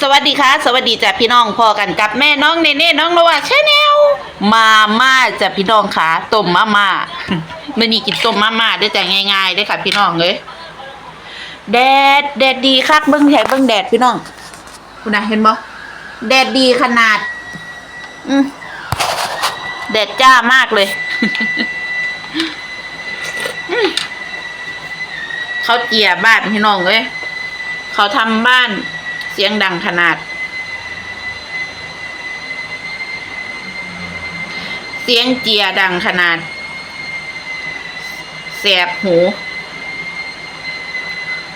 สวัสดีค่ะ สวัสดีจ้ะพี่น้องพอกันกับแม่น้องเนเน่น้องนวาชาแนลมาม่าจ้ะพี่น้องค่ะต้มมาม่ามื่อนี้กินต้มมาม่าได้อจ้ะง่ายๆได้ค่ะพี่น้องเลยแดดแดดดีคักเบิ้งแถเบิ้งแดดพี่น้องคุณนะเห็นบ่แดดดีขนาด อืมแดดจ้ามากเลยเขาเจียบ้านพี่น้องเลยเขาทำบ้าน เสียงดังขนาด เสียงเจียดังขนาดแสบหู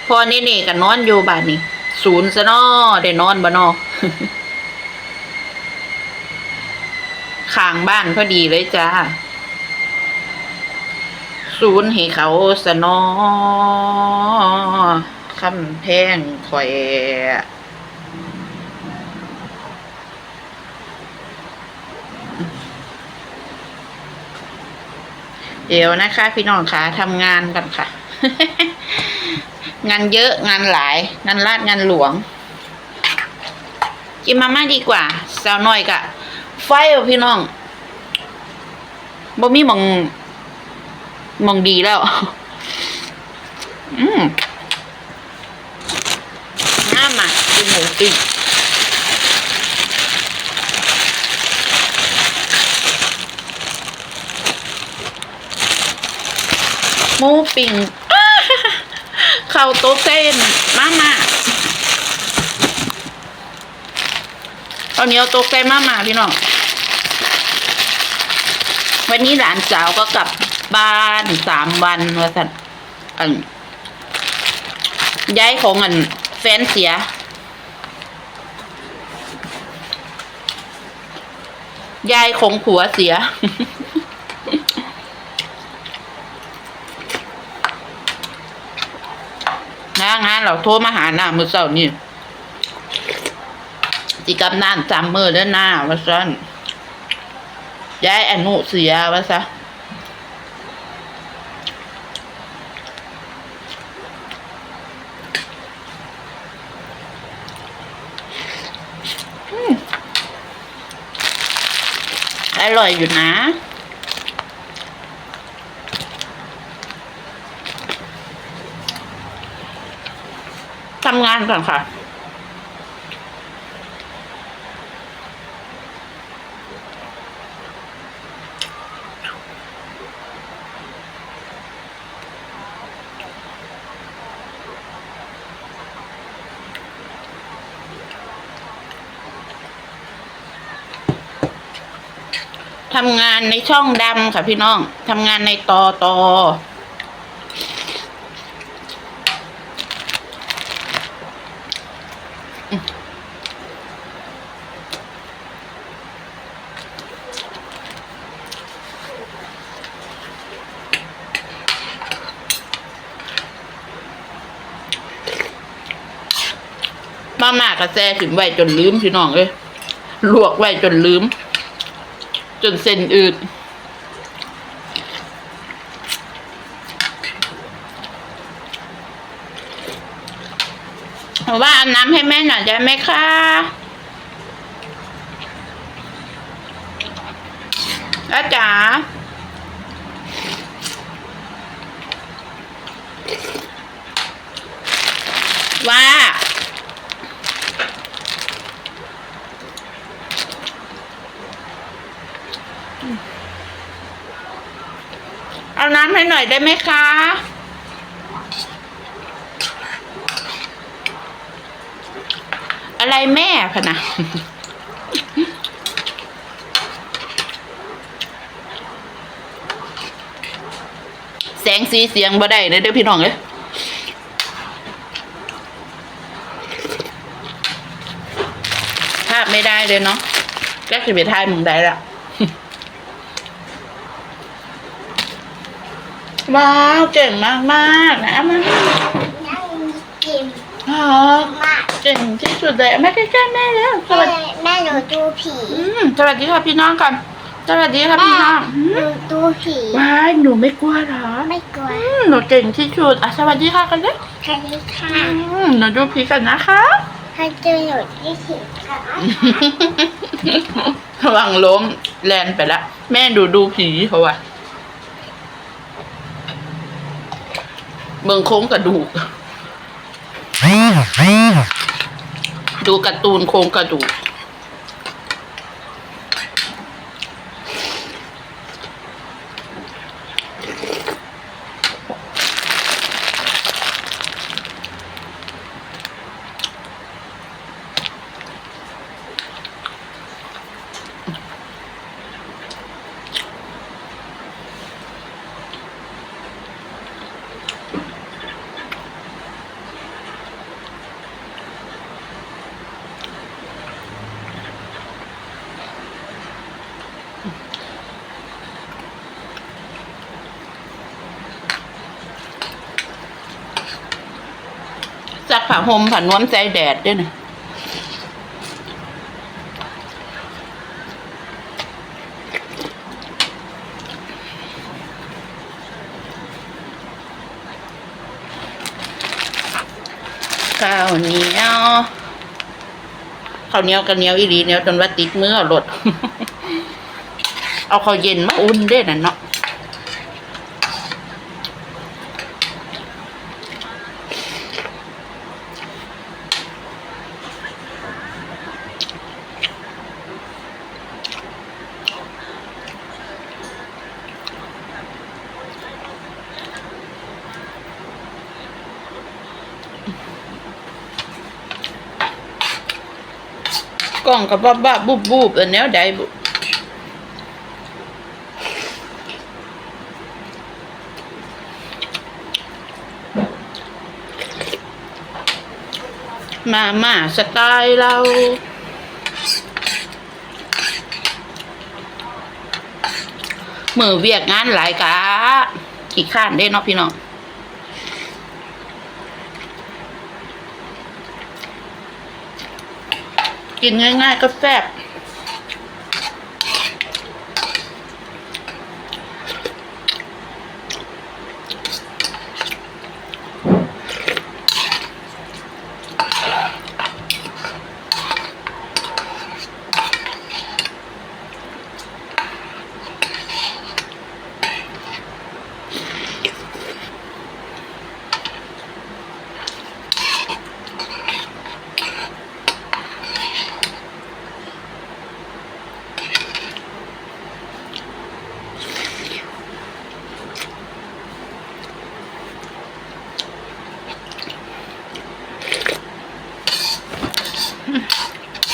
พอนี่นี่ก็นอนอยู่บ้านนี่ศูนย์ซะเนอได้นอนบ่นอข้างบ้านพอดีเลยจ้าศูนย์ให้เขาสนอคำแพงข่อย เดี๋ยวนะคะ พี่น้องคะทำงานกันค่ะ งานเยอะงานหลาย งานลาดงานหลวง กินมาม่าดีกว่าสาวน้อยกะ ไฟพี่น้องบ่มีมองมองดีแล้ว อืมน้ามากินหมูปิ้ง หมูปิ้งอ้าเข้าโต๊ะเส้นมามาเอาเหนียวโต๊ะเส้นมามาพี่น้องวันนี้หลานสาวก็กลับบ้านสามวันว่าสันอันย้ายของอันแฟนเสีย ยายของผัวเสีย นะงานเราโทรมาหาหน้ามือเสาร์นี่จิกับนานจำมือเด้อหน้าว่าซันยายอนุเสียว่าซะอร่อยอยู่นะ ทำงานก่อนค่ะทำงานในช่องดำค่ะพี่น้อง ทำงานในตอตอ มามากระแซถึงไว้จนลืมพี่น้องเอ้ยลวกไว้จนลืม จนเส้นอืดว่าเอาน้ำให้แม่หน่อยได้ไหมคะอาจ๋าว่า เอาน้ำให้หน่อยได้ไหมคะ อะไรแม่พะนะแสงสีเสียงบ่ได้เด้อเด้อพี่น้องเอ้ยภาพไม่ได้เลยเนาะแกสิไปทายมึงได้ละ ว้าวเก่งมากมากๆนะมันนั่งกินอ๋อมากเก่งที่สุดเลยแม่ใกล้ๆแม่แล้วสแม่วัสดีแม่หนูดูผีอืมสวัสดีค่ะพี่น้องกันสวัสดีค่ะแม่พี่น้องหอืนูมดูผีว้ายหนูไม่กลัวเหรอ ไม่กลัวอืมหนูเก่งที่สุดอะสวัสดีค่ะกันเลยใครค่ะอืมหนูดูผีกันนะคะคให้เจอหนูที่สิบค่ะระวังล้มแลนไปละแม่ดูดูผีเขาว่ะ เมืองโค้งกระดูก ดูการ์ตูนโค้งกระดูก ซัก ผ้าห่มผ่านน้วมใจแดดด้วยนะข้าวเหนียวข้าวเหนียวกันเหนียวอีหลีเหนียวจนว่าติดมือเอารถเอาข้าวเย็นมาอุ่นเด้น่ะเนาะ ล้องกับบ้าบ้าบุบบุบอันแนวใดบุมามาสไตล์เรามือเวียกงานหลายกะขี้ข้านได้เนาะพี่น้อง กินง่าย ๆ ก็แซ่บ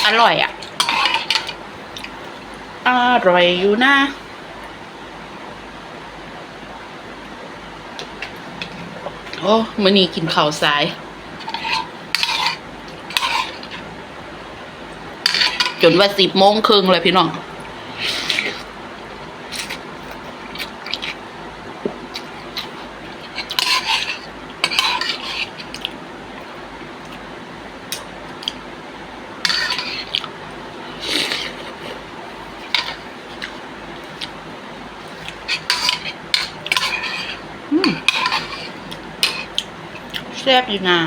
อร่อยอะ อร่อยอยู่นะโอ้มื่อนี้กินข้าวสาย จนว่าสิบโมงครึ่งเลยพี่น้อง ซ่บอยู่นะ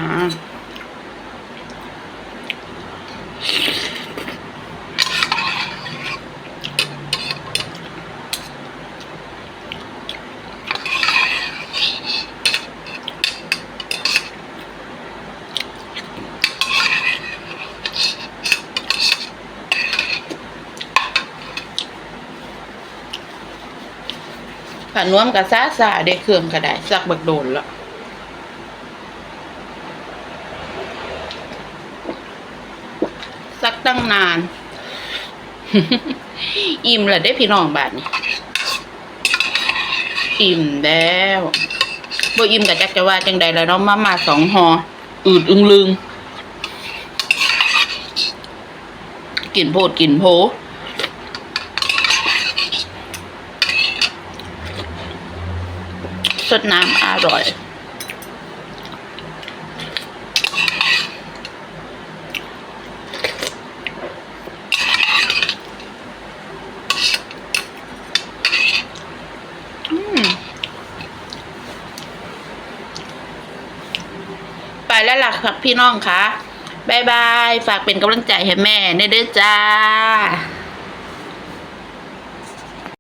ผ่านน้วมกับซาซาได้เครื่องก็ได้สักบักโดนแล้ว สักตั้งนาน อิ่มเลยได้พี่น้องบาทนี่อิ่มแล้วบ่อิ่มกับจักจะว่าจังใดแล้วเนาะมามาสองหออืดอึงลึงกินโพดกินโพสดน้ำอร่อย แล้วล่ะครับพี่น้องคะบายบาย ฝากเป็นกำลังใจให้แม่ในเด้อจ้า